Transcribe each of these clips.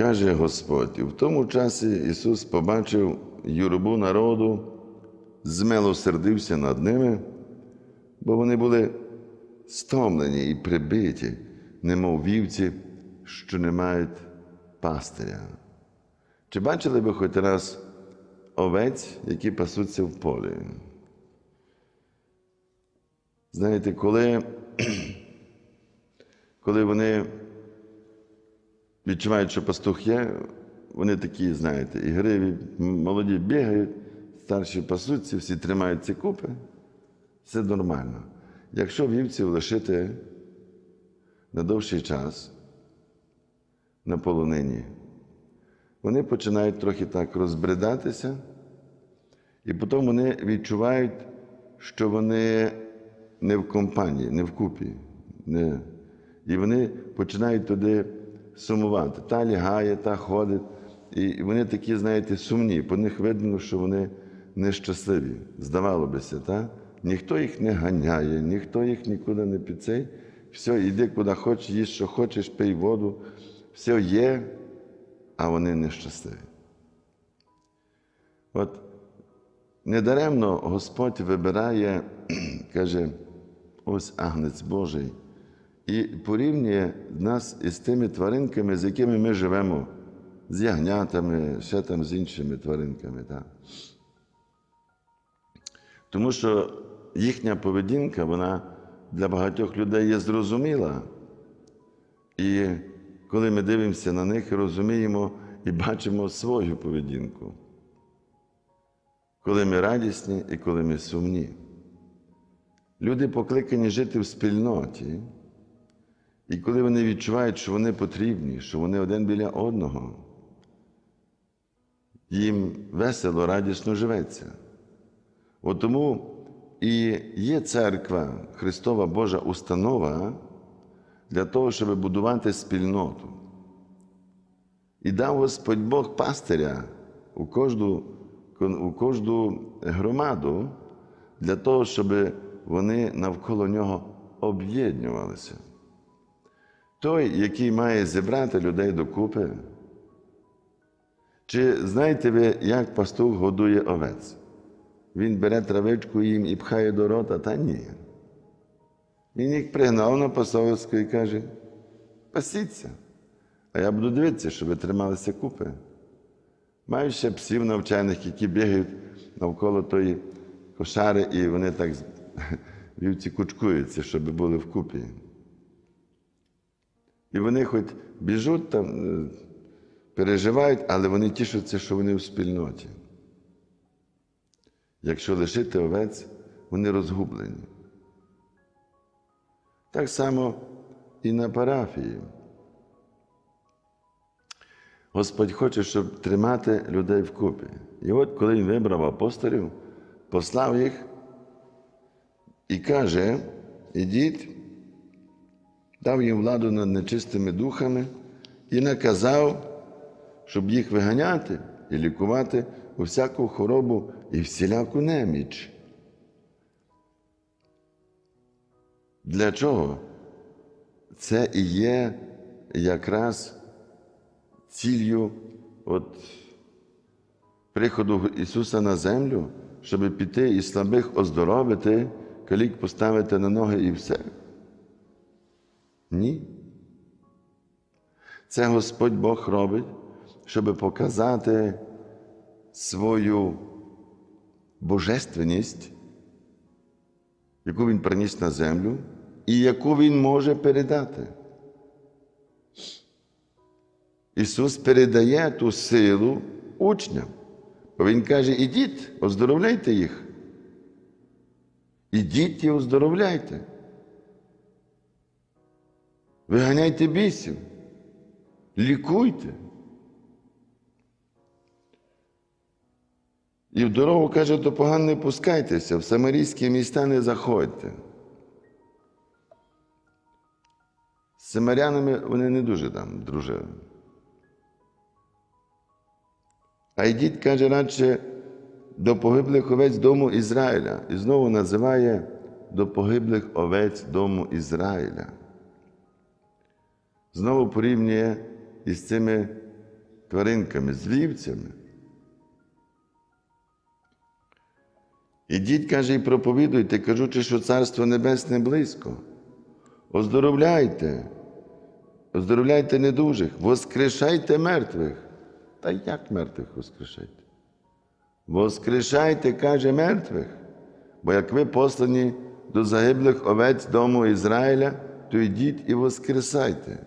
Каже Господь, в тому часі Ісус побачив юрбу народу, змилосердився над ними, бо вони були стомлені і прибиті, немов вівці, що не мають пастиря. Чи бачили ви хоч раз овець, які пасуться в полі? Знаєте, коли, коли вони відчувають, що пастух є, вони такі, знаєте, ігриві, молоді бігають, старші пасуться, всі тримають ці купи. Все нормально. Якщо вівців лишити на довший час на полонині, вони починають трохи так розбридатися, і потім вони відчувають, що вони не в компанії, не в купі. Не. І вони починають туди сумувати. Та лягає, та ходить. І вони такі, знаєте, сумні. По них видно, що вони нещасливі. Здавало бися, та? ніхто їх не ганяє, ніхто їх нікуди не підцей. Все, йди куди хочеш, їсть, що хочеш, пий воду. Все є, а вони нещасливі. От недаремно Господь вибирає, каже, ось агнець Божий, і порівнює нас із тими тваринками, з якими ми живемо, з ягнятами, ще там з іншими тваринками. Так? Тому що їхня поведінка, вона для багатьох людей є зрозуміла. І коли ми дивимося на них, розуміємо і бачимо свою поведінку. Коли ми радісні і коли ми сумні. Люди покликані жити в спільноті, і коли вони відчувають, що вони потрібні, що вони один біля одного, їм весело, радісно живеться. От тому і є церква, Христова Божа установа для того, щоб будувати спільноту. І дав Господь Бог пастиря у кожну, у кожну громаду для того, щоб вони навколо нього об'єднувалися. Той, який має зібрати людей докупи. Чи знаєте ви, як пастух годує овець? Він бере травичку їм і пхає до рота, та ні. Він їх пригнав на пасовисько і каже: пасіться, а я буду дивитися, щоб ви трималися купи. Маю ще псів навчених, які бігають навколо тої кошари, і вони так вівці кучкуються, щоб були вкупі. І вони хоч біжуть там, переживають, але вони тішаться, що вони в спільноті. Якщо лишити овець, вони розгублені. Так само і на парафії. Господь хоче, щоб тримати людей вкупі. І от коли він вибрав апостолів, послав їх і каже: ідіть, дав їм владу над нечистими духами і наказав, щоб їх виганяти і лікувати усяку хворобу і всіляку неміч. Для чого? Це і є якраз ціллю от приходу Ісуса на землю, щоб піти і слабих оздоровити, калік поставити на ноги і все. Ні. Це Господь Бог робить, щоб показати свою божественність, яку Він приніс на землю, і яку Він може передати. Ісус передає ту силу учням. Бо Він каже, ідіть, оздоровляйте їх. Ідіть і оздоровляйте. Виганяйте бісів, лікуйте. І в дорогу каже, до поган не пускайтеся, в самарійські міста не заходьте. З самарянами вони не дуже там дружили. А йдіть, каже, радше до погиблих овець дому Ізраїля. І знову називає до погиблих овець дому Ізраїля. Знову порівнює із цими тваринками, з вівцями. Ідіть, каже, і проповідуйте, кажучи, що Царство Небесне близько. Оздоровляйте, оздоровляйте недужих, воскрешайте мертвих. Та як мертвих воскрешайте? Воскрешайте, каже, мертвих, бо як ви послані до загиблих овець дому Ізраїля, то йдіть і воскресайте.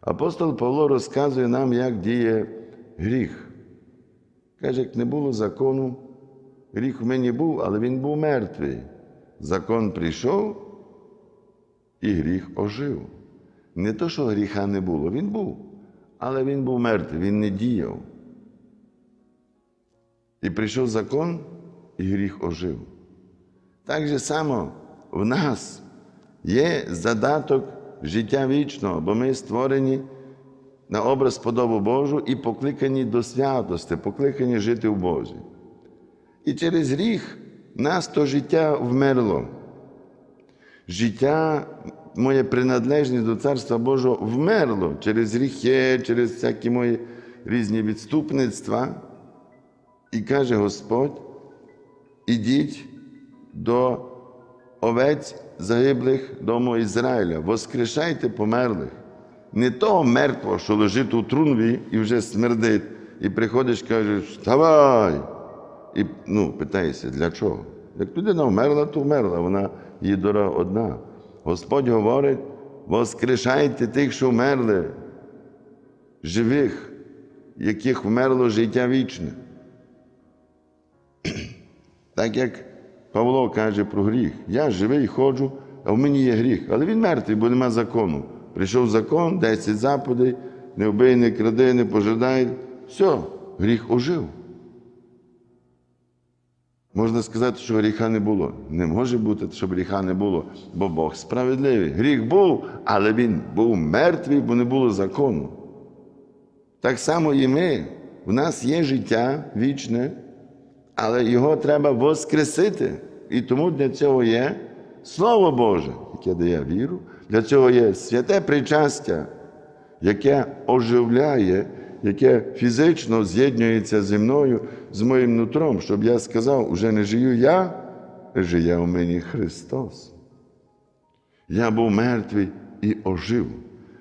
Апостол Павло розказує нам, як діє гріх. Каже, як не було закону, гріх в мені був, але він був мертвий. Закон прийшов, і гріх ожив. Не то, що гріха не було, він був, але він був мертвий, він не діяв. І прийшов закон, і гріх ожив. Так же само в нас є задаток життя вічного, бо ми створені на образ подобу Божу і покликані до святости, покликані жити в Божі. І через гріх нас то життя вмерло. Життя моє принадлежність до Царства Божого вмерло через гріхи, через всякі мої різні відступництва. І каже Господь: ідіть до овець загиблих дому Ізраїля, воскрешайте померлих. Не того мертвого, що лежить у трунві і вже смердить, і приходиш, кажеш, вставай. І ну, питаєшся, для чого? Як людина вмерла, то вмерла, вона її дорога одна. Господь говорить: воскрешайте тих, що вмерли, живих, яких вмерло життя вічне. Так як Павло каже про гріх. Я живий ходжу, а в мені є гріх. Але він мертвий, бо нема закону. Прийшов закон, 10 заповідей, не вбий, не кради, не пожадай. Все, гріх ожив. Можна сказати, що гріха не було. Не може бути, щоб гріха не було, бо Бог справедливий. Гріх був, але він був мертвий, бо не було закону. Так само і ми. У нас є життя вічне, але його треба воскресити. І тому для цього є Слово Боже, яке дає віру, для цього є святе причастя, яке оживляє, яке фізично з'єднується зі мною, з моїм нутром, щоб я сказав, уже не жию я, жиє у мені Христос. Я був мертвий і ожив.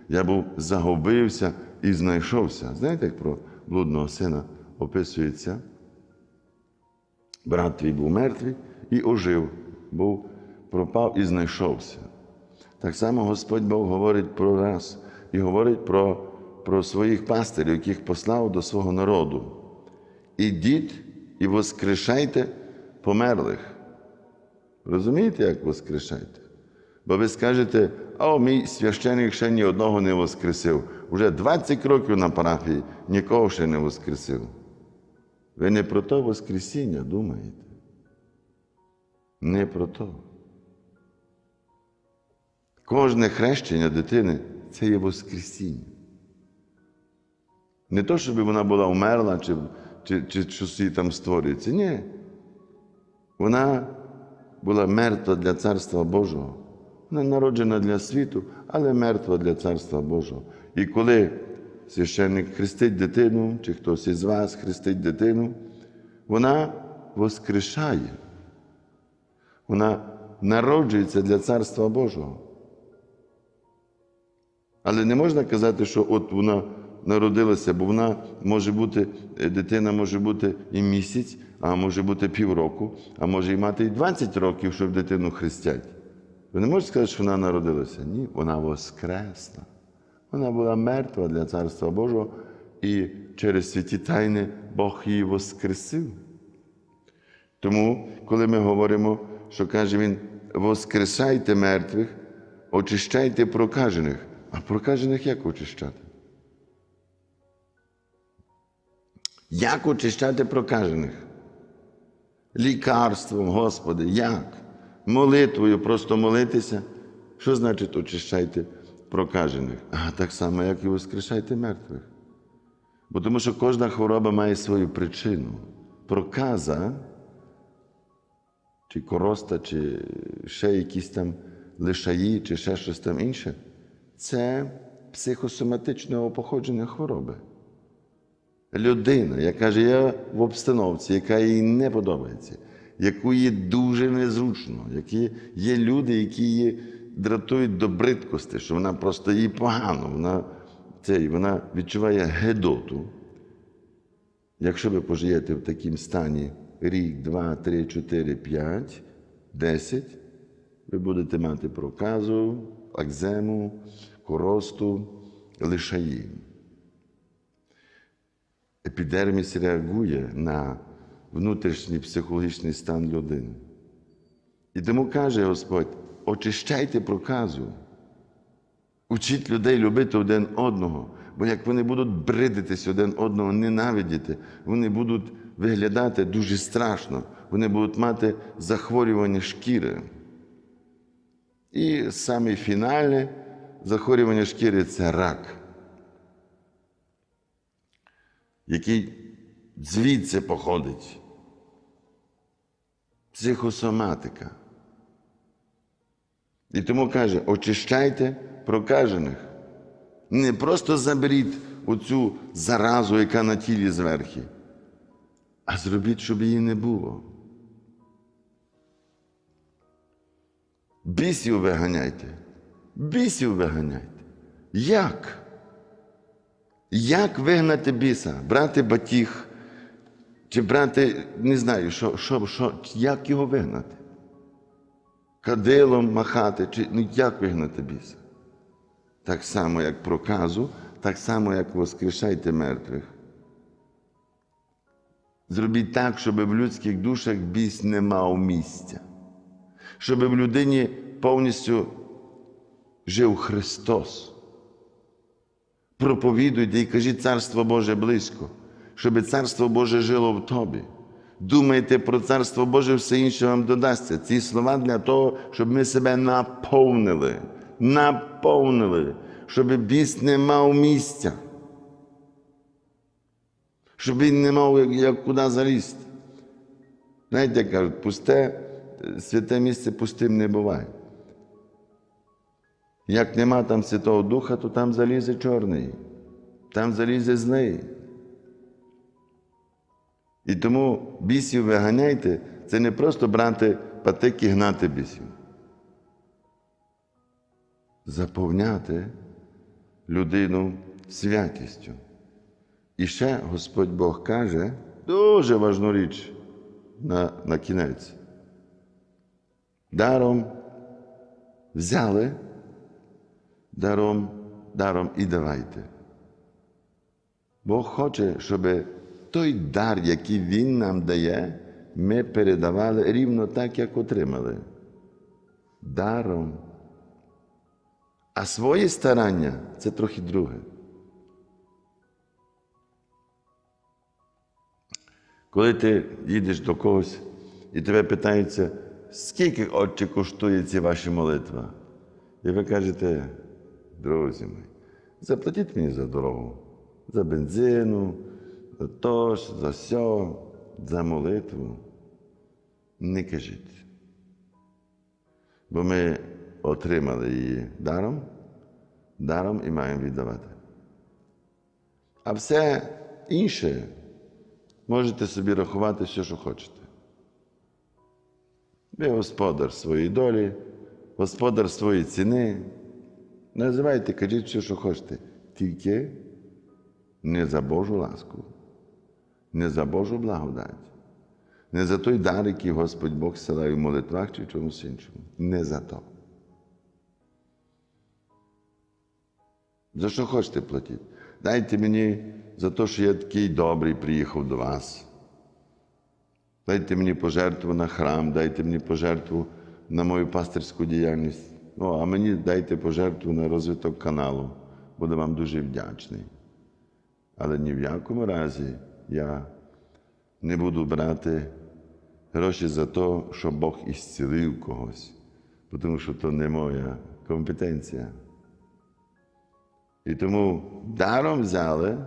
Я був загубився і знайшовся. Знаєте, як про блудного сина описується? Брат твій був мертвий і ожив, був, пропав і знайшовся. Так само Господь Бог говорить про нас і говорить про, про своїх пастирів, яких послав до свого народу. Ідіть і воскрешайте померлих. Розумієте, як воскрешайте? Бо ви скажете, а мій священик ще ні одного не воскресив. Уже 20 років на парафії нікого ще не воскресив. Ви не про то Воскресіння думаєте? Не про то. Кожне хрещення дитини це є Воскресіння. Не то, щоб вона була вмерла, чи, чи, чи щось їй там створюється. Ні. Вона була мертва для Царства Божого. Вона народжена для світу, але мертва для Царства Божого. І коли священник хрестить дитину, чи хтось із вас хрестить дитину, вона воскрешає. Вона народжується для Царства Божого. Але не можна казати, що от вона народилася, бо вона може бути, дитина може бути і місяць, а може бути півроку, а може і мати і 20 років, щоб дитину хрестять. Ви не можете сказати, що вона народилася? Ні, вона воскресла. Вона була мертва для Царства Божого, і через святі тайни Бог її воскресив. Тому, коли ми говоримо, що каже він, воскресайте мертвих, очищайте прокажених. А прокажених як очищати? Як очищати прокажених? Лікарством, Господи, як? Молитвою просто молитися. Що значить очищайте прокажених? А так само, як і воскрешайте мертвих. Бо тому що кожна хвороба має свою причину. Проказа, чи короста, чи ще якісь там лишаї, чи ще щось там інше це психосоматичного походження хвороби. людина, яка живе в обстановці, яка їй не подобається, яку їй дуже незручно, які є люди, які її дратують до бридкості, що вона просто їй погано, вона, це, вона відчуває гедоту. Якщо ви пожиєте в такому стані рік, два, три, чотири, п'ять, десять, ви будете мати проказу, акзему, коросту, лишаї. Епідерміс реагує на внутрішній психологічний стан людини. І тому каже Господь: очищайте проказу, учіть людей любити один одного, бо як вони будуть бридитись один одного, ненавидіти, вони будуть виглядати дуже страшно, вони будуть мати захворювання шкіри. І саме фінальне захворювання шкіри це рак, який звідси походить. Психосоматика. І тому каже, очищайте прокажених. Не просто заберіть оцю заразу, яка на тілі зверхи, а зробіть, щоб її не було. Бісів виганяйте. Бісів виганяйте. Як? Як вигнати біса? Брати батіг, чи брати, не знаю, що, що, що, як його вигнати? Кадилом махати, чи ну як вигнати біса? Так само, як проказу, так само, як воскрешайте мертвих. Зробіть так, щоб в людських душах біс не мав місця, щоб в людині повністю жив Христос. Проповідуйте і кажіть Царство Боже близько, щоб Царство Боже жило в тобі. Думайте про Царство Боже, все інше вам додасться. Ці слова для того, щоб ми себе наповнили, наповнили, щоб біс не мав місця, щоб він не мав як, як куди залізти. Знаєте, кажуть, пусте, святе місце пустим не буває. Як нема там Святого Духа, то там залізе чорний, там залізе злий. І тому бісів виганяйте, це не просто брати патик і гнати бісів. Заповняти людину святістю. І ще Господь Бог каже дуже важну річ на, на кінець. Даром взяли, даром, даром і давайте. Бог хоче, щоб той дар, який Він нам дає, ми передавали рівно так, як отримали. Даром. А свої старання це трохи друге. Коли ти їдеш до когось і тебе питаються, скільки отче коштує ці ваші молитва? І ви кажете, друзі мої, заплатіть мені за дорогу, за бензину, за то, за сьо, за молитву. Не кажіть. Бо ми отримали її даром, даром і маємо віддавати. А все інше можете собі рахувати все, що хочете. Ви господар своєї долі, господар своєї ціни. Називайте, кажіть все, що хочете. Тільки не за Божу ласку, не за Божу благодать, не за той дар, який Господь Бог силає в молитвах чи в чомусь іншому. Не за то. За що хочете платити? Дайте мені за те, що я такий добрий приїхав до вас. Дайте мені пожертву на храм, дайте мені пожертву на мою пастирську діяльність. Ну, а мені дайте пожертву на розвиток каналу. Буду вам дуже вдячний. Але ні в якому разі я не буду брати гроші за те, що Бог ісцілив когось, тому що то не моя компетенція. І тому даром взяли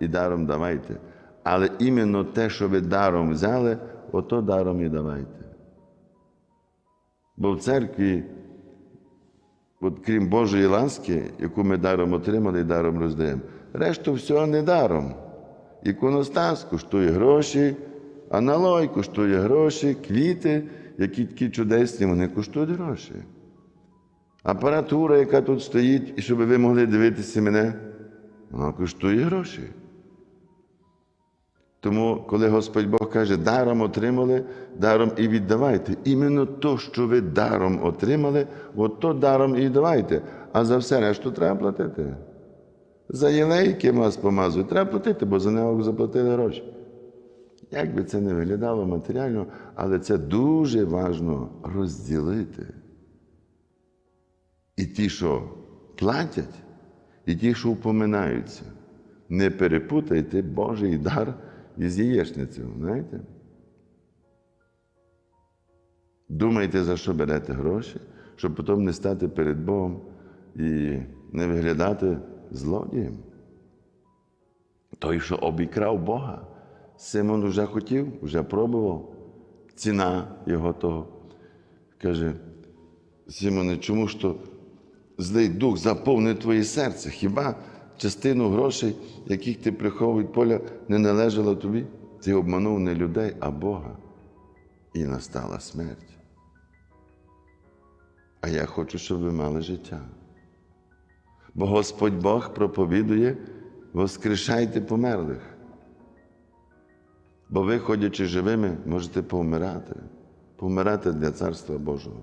і даром давайте. Але іменно те, що ви даром взяли, ото даром і давайте. Бо в церкві, от крім Божої ласки, яку ми даром отримали і даром роздаємо, решту всього не даром. Іконостас коштує гроші, аналой коштує гроші, квіти, які такі чудесні, вони коштують гроші. Апаратура, яка тут стоїть, і щоб ви могли дивитися мене, вона коштує гроші. Тому, коли Господь Бог каже, даром отримали, даром і віддавайте. Іменно то, що ви даром отримали, от то даром і давайте. А за все решту треба платити. За єлей, яким вас помазують, треба платити, бо за нього заплатили гроші. Як би це не виглядало матеріально, але це дуже важливо розділити. І ті, що платять, і ті, що упоминаються. Не перепутайте Божий дар із яєчницею, знаєте? Думайте, за що берете гроші, щоб потім не стати перед Богом і не виглядати злодієм. Той, що обікрав Бога, Симон вже хотів, вже пробував. Ціна його того. Каже, Симоне, чому ж то злий дух заповнив твоє серце? Хіба частину грошей, яких ти приховав від поля, не належала тобі? Ти обманув не людей, а Бога. І настала смерть. А я хочу, щоб ви мали життя. Бо Господь Бог проповідує, воскрешайте померлих. Бо ви, ходячи живими, можете повмирати, повмирати для Царства Божого.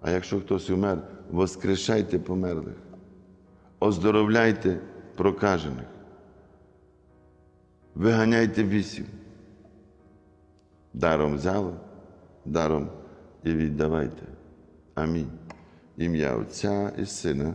А якщо хтось умер, воскрешайте померлих, оздоровляйте прокажених, виганяйте вісів. Даром взяли, даром і віддавайте. Амінь. Ім'я Отця і Сина